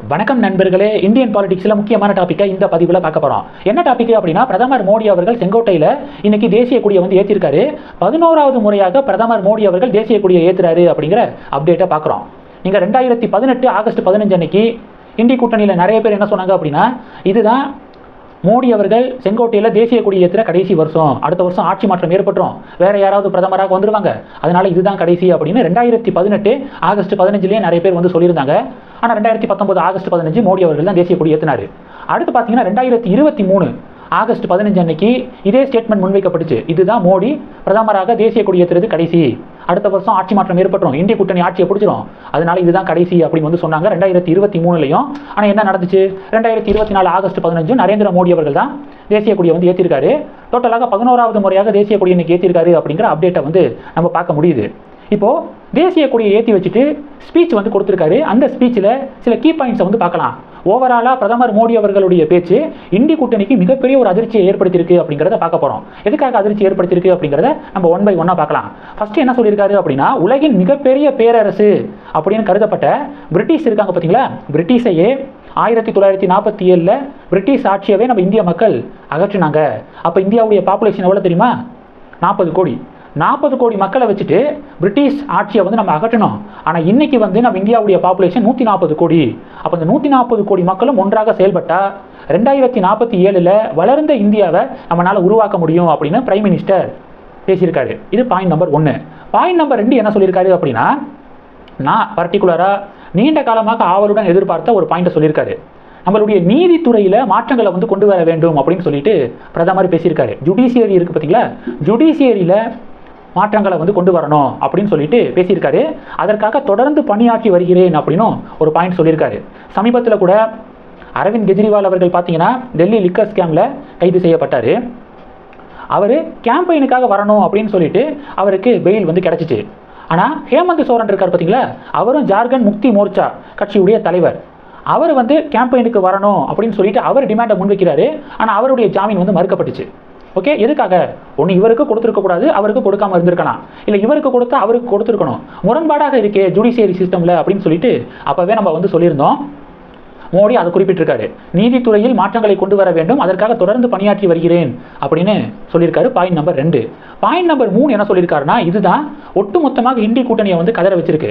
வணக்கம் நண்பர்களே. இந்தியன் பாலிடிக்ஸில் முக்கியமான டாப்பிக்கை இந்த பதிவில் பார்க்க போகிறோம் என்ன டாபிக் அப்படின்னா பிரதமர் மோடி அவர்கள் செங்கோட்டையில் இன்னைக்கு தேசிய கொடியை வந்து ஏற்றிருக்காரு பதினோராவது முறையாக பிரதமர் மோடி அவர்கள் தேசிய கொடியை ஏற்றுறாரு அப்படிங்கிற அப்டேட்டை பார்க்குறோம். நீங்கள் ரெண்டாயிரத்தி பதினெட்டு ஆகஸ்ட் பதினஞ்சு அன்னைக்கு இந்தி கூட்டணியில் நிறைய பேர் என்ன சொன்னாங்க அப்படின்னா இதுதான் மோடி அவர்கள் செங்கோட்டையில் தேசிய கொடி ஏற்றுற கடைசி வருஷம். அடுத்த வருஷம் ஆட்சி மாற்றம் ஏற்பட்டுரும். வேற யாராவது பிரதமராக வந்துருவாங்க. அதனால இதுதான் கடைசி அப்படின்னு ரெண்டாயிரத்தி பதினெட்டு ஆகஸ்ட் பதினஞ்சுலேயே நிறைய பேர் வந்து சொல்லியிருந்தாங்க. ஆனால் ரெண்டாயிரத்தி பத்தொன்பது ஆகஸ்ட் பதினஞ்சு மோடி அவர்கள் தான் தேசிய கொடி ஏற்றினார் அடுத்து பார்த்தீங்கன்னா ரெண்டாயிரத்தி இருபத்தி மூணு ஆகஸ்ட் பதினஞ்சு அன்னைக்கு இதே ஸ்டேட்மெண்ட் முன்வைக்கப்பட்டுச்சு. இதுதான் மோடி பிரதமராக தேசிய கொடி ஏற்றுறது கடைசி. அடுத்த வருஷம் ஆட்சி மாற்றம் ஏற்பட்டுரும். இந்திய கூட்டணி ஆட்சியை பிடிச்சிரும். அதனால இதுதான் கடைசி அப்படின்னு வந்து சொன்னாங்க ரெண்டாயிரத்தி இருபத்தி மூணுலையும். ஆனால் என்ன நடந்துச்சு? ரெண்டாயிரத்தி இருபத்தி நாலு ஆகஸ்ட் பதினஞ்சு நரேந்திர மோடி அவர்கள் தான் தேசிய கொடியை வந்து ஏற்றிருக்காரு டோட்டலாக பதினோராவது முறையாக தேசிய கொடி இன்னைக்கு ஏற்றிருக்காரு அப்படிங்கிற அப்டேட்டை வந்து நம்ம பார்க்க முடியுது. இப்போது தேசிய கொடியை ஏற்றி வச்சுட்டு ஸ்பீச் வந்து கொடுத்துருக்காரு. அந்த ஸ்பீச்சில் சில கீ பாயிண்ட்ஸை வந்து பார்க்கலாம். ஓவராலாக பிரதமர் மோடி அவர்களுடைய பேச்சு இந்தி கூட்டணிக்கு மிகப்பெரிய ஒரு அதிர்ச்சியை ஏற்படுத்தியிருக்கு அப்படிங்கிறத பார்க்க போகிறோம் எதுக்காக அதிர்ச்சி ஏற்படுத்தியிருக்கு அப்படிங்கிறத நம்ம ஒன் பை ஒன்னாக பார்க்கலாம். ஃபஸ்ட்டு என்ன சொல்லியிருக்காரு அப்படின்னா உலகின் மிகப்பெரிய பேரரசு அப்படின்னு கருதப்பட்ட பிரிட்டிஷ் இருக்காங்க பார்த்தீங்களா? பிரிட்டிஷையே ஆயிரத்தி தொள்ளாயிரத்தி நாற்பத்தி ஏழில் பிரிட்டிஷ் ஆட்சியவே நம்ம இந்திய மக்கள் அகற்றினாங்க. அப்போ இந்தியாவுடைய பாப்புலேஷன் எவ்வளோ தெரியுமா? நாற்பது கோடி. நாற்பது கோடி மக்களை வச்சுட்டு பிரிட்டிஷ் ஆட்சியை வந்து நம்ம அகற்றணும். ஆனால் இன்னைக்கு வந்து நம்ம இந்தியாவுடைய பாப்புலேஷன் நூற்றி நாற்பது கோடி. அப்போ இந்த நூற்றி நாற்பது கோடி மக்களும் ஒன்றாக செயல்பட்டால் ரெண்டாயிரத்தி நாற்பத்தி ஏழில் வளர்ந்த இந்தியாவை நம்மளால் உருவாக்க முடியும் அப்படின்னு பிரைம் மினிஸ்டர் பேசியிருக்காரு. இது பாயிண்ட் நம்பர் ஒன்று பாயிண்ட் நம்பர் ரெண்டு என்ன சொல்லியிருக்காரு அப்படின்னா நான் பர்டிகுலராக நீண்ட காலமாக ஆவலுடன் எதிர்பார்த்த ஒரு பாயிண்ட்டை சொல்லியிருக்காரு. நம்மளுடைய நீதித்துறையில் மாற்றங்களை வந்து கொண்டு வர வேண்டும் அப்படின்னு சொல்லிட்டு பிரதமர் பேசியிருக்காரு. ஜுடிஷியரி இருக்குது பார்த்தீங்களா? ஜுடிஷியரியில் மாற்றங்களை வந்து கொண்டு வரணும் அப்படின்னு சொல்லிட்டு பேசியிருக்காரு. அதற்காக தொடர்ந்து பணியாற்றி வருகிறேன் அப்படின்னும் ஒரு பாயிண்ட் சொல்லியிருக்காரு. சமீபத்தில் கூட அரவிந்த் கெஜ்ரிவால் அவர்கள் பார்த்தீங்கன்னா டெல்லி லிக்கர் ஸ்கேமில் கைது செய்யப்பட்டார். அவர் கேம்பெயினுக்காக வரணும் அப்படின்னு சொல்லிட்டு அவருக்கு பெயில் வந்து கிடச்சிச்சு. ஆனால் ஹேமந்த் சோரன் இருக்கார் பார்த்தீங்களா? அவரும் ஜார்க்கண்ட் முக்தி மோர்ச்சா கட்சியுடைய தலைவர். அவர் வந்து கேம்பெயினுக்கு வரணும் அப்படின்னு சொல்லிட்டு அவர் டிமாண்டை முன்வைக்கிறாரு. ஆனால் அவருடைய ஜாமீன் வந்து மறுக்கப்பட்டுச்சு. ஓகே எதுக்காக? ஒன்று இவருக்கு கொடுத்துருக்க கூடாது அவருக்கு கொடுக்காம இருந்திருக்கலாம் இல்லை இவருக்கு கொடுத்தா அவருக்கு கொடுத்துருக்கணும். முரண்பாடாக இருக்கே ஜுடிஷியரி சிஸ்டமில் அப்படின்னு சொல்லிட்டு அப்போவே நம்ம வந்து சொல்லியிருந்தோம். மோடி அதை குறிப்பிட்டிருக்காரு. நீதித்துறையில் மாற்றங்களை கொண்டு வர வேண்டும் அதற்காக தொடர்ந்து பணியாற்றி வருகிறேன் அப்படின்னு சொல்லியிருக்காரு பாயிண்ட் நம்பர் ரெண்டு. பாயிண்ட் நம்பர் மூணு என்ன சொல்லியிருக்காருன்னா இதுதான் ஒட்டுமொத்தமாக இந்தி கூட்டணியை வந்து கதற வச்சிருக்கு.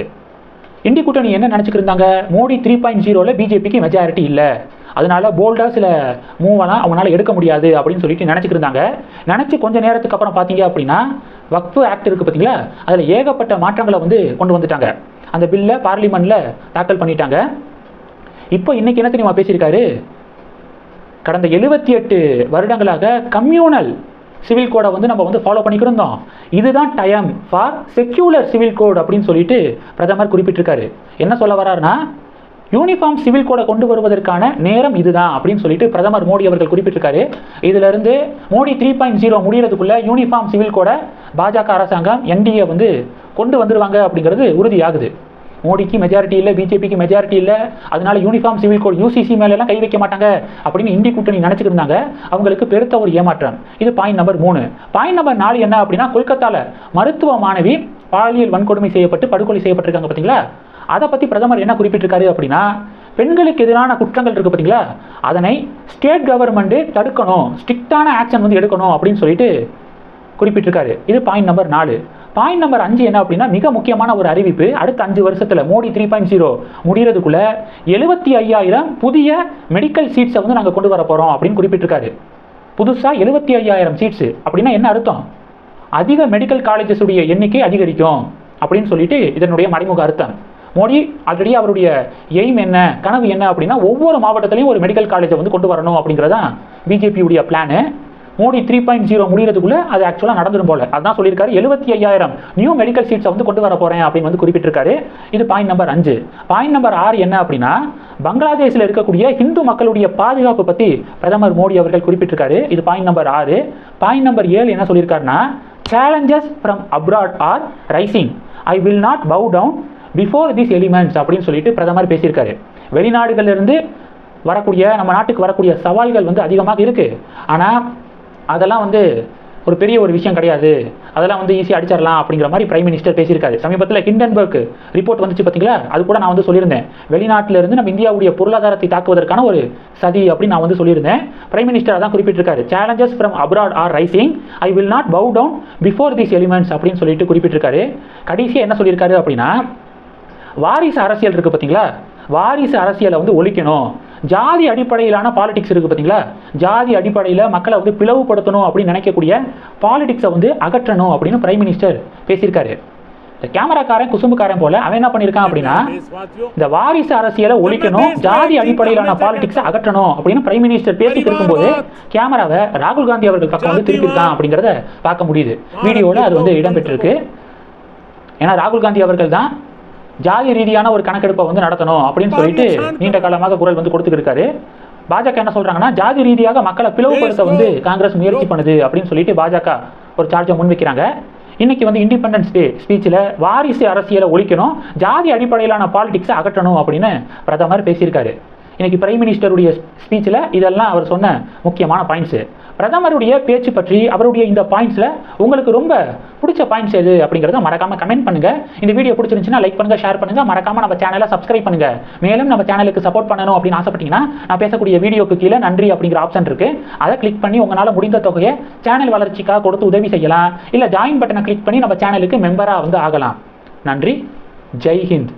இந்திய கூட்டணி என்ன நினச்சிக்கிருந்தாங்க? மோடி த்ரீ பாயிண்ட் ஜீரோவில் பிஜேபிக்கு மெஜாரிட்டி இல்லை. அதனால போல்டாக சில மூவெல்லாம் அவங்களால எடுக்க முடியாது அப்படின்னு சொல்லிட்டு நினச்சிக்கிருந்தாங்க. நினச்சி கொஞ்ச நேரத்துக்கு அப்புறம் பார்த்தீங்க அப்படின்னா வக்ஃபு ஆக்ட் இருக்குது பார்த்தீங்களா அதில் ஏகப்பட்ட மாற்றங்களை வந்து கொண்டு வந்துட்டாங்க. அந்த பில்லை பார்லிமெண்ட்டில் தாக்கல் பண்ணிட்டாங்க. இப்போ இன்றைக்கி என்ன தெரியுமா பேசியிருக்காரு? கடந்த எழுபத்தி எட்டு வருடங்களாக கம்யூனல் சிவில் கோடை வந்து நம்ம வந்து ஃபாலோ பண்ணிக்கிட்டு இருந்தோம் இதுதான் time for secular civil code அப்படின்னு சொல்லிட்டு பிரதமர் குறிப்பிட்டிருக்காரு. என்ன சொல்ல வர்றாருன்னா யூனிஃபார்ம் சிவில் கோடை கொண்டு வருவதற்கான நேரம் இதுதான் அப்படின்னு சொல்லிட்டு பிரதமர் மோடி அவர்கள் குறிப்பிட்டிருக்காரு. இதிலிருந்து மோடி த்ரீ பாயிண்ட் ஜீரோ முடியறதுக்குள்ள யூனிஃபார்ம் சிவில் கோடை பாஜக அரசாங்கம் என்டிஏ வந்து கொண்டு வந்துருவாங்க அப்படிங்கிறது உறுதியாகுது. மோடிக்கு மெஜாரிட்டி இல்லை பிஜேபிக்கு மெஜாரிட்டி இல்லை அதனால யூனிஃபார்ம் சிவில் கோட் யூசிசி மேலெல்லாம் கை வைக்க மாட்டாங்க அப்படின்னு இந்தி கூட்டணி நினச்சிட்டு இருந்தாங்க. அவங்களுக்கு பெருத்த ஒரு ஏமாற்றம். இது பாயிண்ட் நம்பர் மூணு. பாயிண்ட் நம்பர் நாலு என்ன அப்படின்னா கொல்கத்தாவில் மருத்துவ மாணவி பாலியல் வன்கொடுமை செய்யப்பட்டு படுகொலை செய்யப்பட்டிருக்காங்க பார்த்தீங்களா அதை பற்றி பிரதமர் என்ன குறிப்பிட்டிருக்காரு அப்படின்னா பெண்களுக்கு எதிரான குற்றங்கள் இருக்குது பார்த்தீங்களா அதனை ஸ்டேட் கவர்மெண்ட்டு தடுக்கணும். ஸ்ட்ரிக்டான ஆக்ஷன் வந்து எடுக்கணும் அப்படின்னு சொல்லிட்டு குறிப்பிட்டிருக்காரு. இது பாயிண்ட் நம்பர் நாலு. பாயிண்ட் நம்பர் அஞ்சு என்ன அப்படின்னா மிக முக்கியமான ஒரு அறிவிப்பு. அடுத்த அஞ்சு வருஷத்தில் மோடி த்ரீ பாயிண்ட் ஜீரோ முடிகிறதுக்குள்ள எழுபத்தி ஐயாயிரம் புதிய மெடிக்கல் சீட்ஸை வந்து நாங்கள் கொண்டு வர போகிறோம் அப்படின்னு குறிப்பிட்டிருக்காரு. புதுசாக எழுபத்தி ஐயாயிரம் சீட்ஸு அப்படின்னா என்ன அர்த்தம்? அதிக மெடிக்கல் காலேஜஸ் உடைய எண்ணிக்கை அதிகரிக்கும் அப்படின்னு சொல்லிட்டு இதனுடைய மறைமுக அர்த்தம். மோடி ஆல்ரெடி அவருடைய எய்ம் என்ன கனவு என்ன அப்படின்னா ஒவ்வொரு மாவட்டத்திலையும் ஒரு மெடிக்கல் காலேஜை வந்து கொண்டு வரணும் அப்படிங்கிறதான் பிஜேபியுடைய plan Modi three point zero முடிகிறதுக்குள்ள அது ஆக்சுவலாக நடந்துடும் போல. அதான் சொல்லியிருக்காரு எழுபத்தி ஐயாயிரம் நியூ மெடிக்கல் சீட்ஸை வந்து கொண்டு வர போகிறேன் அப்படின்னு வந்து குறிப்பிட்டிருக்காரு. இது பாயிண்ட் நம்பர் அஞ்சு. பாயிண்ட் நம்பர் ஆறு என்ன அப்படின்னா பங்களாதேஷில் இருக்கக்கூடிய இந்து மக்களுடைய பாதுகாப்பு பற்றி பிரதமர் மோடி அவர்கள் குறிப்பிட்டிருக்காரு. இது பாயிண்ட் நம்பர் ஆறு. பாயிண்ட் நம்பர் ஏழு என்ன சொல்லியிருக்காருன்னா challenges from abroad are rising I will not bow down before this elements அப்படின்னு சொல்லிட்டு பிரதமர் பேசியிருக்காரு. வெளிநாடுகளிலிருந்து வரக்கூடிய நம்ம நாட்டுக்கு வரக்கூடிய சவால்கள் வந்து அதிகமாக இருக்குது ஆனால் அதெல்லாம் வந்து ஒரு பெரிய ஒரு விஷயம் கிடையாது. அதெல்லாம் வந்து ஈஸியாக அடிச்சிடலாம் அப்படிங்கிற மாதிரி பிரைம் மினிஸ்டர் பேசியிருக்காரு. சமீபத்தில் ஹிண்டன்பர்க் ரிப்போர்ட் வந்துச்சு பார்த்தீங்களா? அது கூட நான் வந்து சொல்லியிருந்தேன். வெளிநாட்டிலிருந்து நம்ம இந்தியாவுடைய பொருளாதாரத்தை தாக்குவதற்கான ஒரு சதி அப்படின்னு நான் வந்து சொல்லியிருந்தேன். பிரைம் மினிஸ்டர் அதான் குறிப்பிட்டிருக்காரு. Challenges from abroad are rising I will not bow down before these elements அப்படின்னு சொல்லிட்டு குறிப்பிட்டிருக்காரு. கடைசியாக என்ன சொல்லியிருக்காரு அப்படின்னா வாரிசு அரசியல் இருக்குது பார்த்தீங்களா? வாரிசு அரசியலை வந்து ஒழிக்கணும். ஜாதி அடிப்படையிலான பாலிடிக்ஸ் இருக்குது பார்த்தீங்களா? ஜாதி அடிப்படையில் மக்களை வந்து பிளவுபடுத்தணும் அப்படின்னு நினைக்கக்கூடிய பாலிடிக்ஸை வந்து அகற்றணும் அப்படின்னு பிரைம் மினிஸ்டர் பேசியிருக்காரு. இந்த கேமராக்காரன் குசும்புக்காரன் போல அவன் என்ன பண்ணியிருக்கான் அப்படின்னா இந்த வாரிசு அரசியலை ஒழிக்கணும் ஜாதி அடிப்படையிலான பாலிடிக்ஸை அகற்றணும் அப்படின்னு பிரைம் மினிஸ்டர் பேசிட்டு இருக்கும்போது கேமராவை ராகுல் காந்தி அவர்கள் பக்கம் வந்து திருப்பியிருக்கான் அப்படிங்கிறத பார்க்க முடியுது. வீடியோவில் அது வந்து இடம்பெற்றிருக்கு. ஏன்னா ராகுல் காந்தி அவர்கள் தான் ஜாதி ரீதியான ஒரு கணக்கெடுப்பை வந்து நடத்தணும் அப்படின்னு சொல்லிட்டு நீண்ட காலமாக குரல் வந்து கொடுத்துட்டு இருக்காரு பாஜக என்ன சொல்றாங்கன்னா ஜாதி ரீதியாக மக்களை பிளவுபடுத்த வந்து காங்கிரஸ் முயற்சி பண்ணுது அப்படின்னு சொல்லிட்டு பாஜக ஒரு சார்ஜை முன்வைக்கிறாங்க. இன்னைக்கு வந்து இண்டிபெண்டன்ஸ் டே ஸ்பீச்சில் வாரிசு அரசியலை ஒழிக்கணும் ஜாதி அடிப்படையிலான பாலிடிக்ஸை அகற்றணும் அப்படின்னு பிரதமர் பேசியிருக்காரு. இன்னைக்கு பிரைம் மினிஸ்டருடைய ஸ்பீச்சில் இதெல்லாம் அவர் சொன்ன முக்கியமான பாயிண்ட்ஸு பிரதமருடைய பேச்சு பற்றி அவருடைய இந்த பாயிண்ட்ஸில் உங்களுக்கு ரொம்ப பிடிச்ச பாயிண்ட்ஸ் எது அப்படிங்கிறத மறக்காம கமெண்ட் பண்ணுங்க. இந்த வீடியோ பிடிச்சிருந்துச்சுன்னா லைக் பண்ணுங்க ஷேர் பண்ணுங்க. மறக்காம நம்ம சேனலை சப்ஸ்கிரைப் பண்ணுங்க. மேலும் நம்ம சேனலுக்கு சப்போர்ட் பண்ணணும் அப்படின்னு ஆசைப்பட்டீங்கன்னா நான் பேசக்கூடிய வீடியோக்கு கீழே நன்றி அப்படிங்கிற ஆப்ஷன் இருக்கு. அதை கிளிக் பண்ணி உங்களால் முடிந்த தொகையை சேனல் வளர்ச்சிக்காக கொடுத்து உதவி செய்யலாம். இல்லை ஜாயின் பட்டனை கிளிக் பண்ணி நம்ம சேனலுக்கு மெம்பராக வந்து ஆகலாம். நன்றி. ஜெய் ஹிந்த்.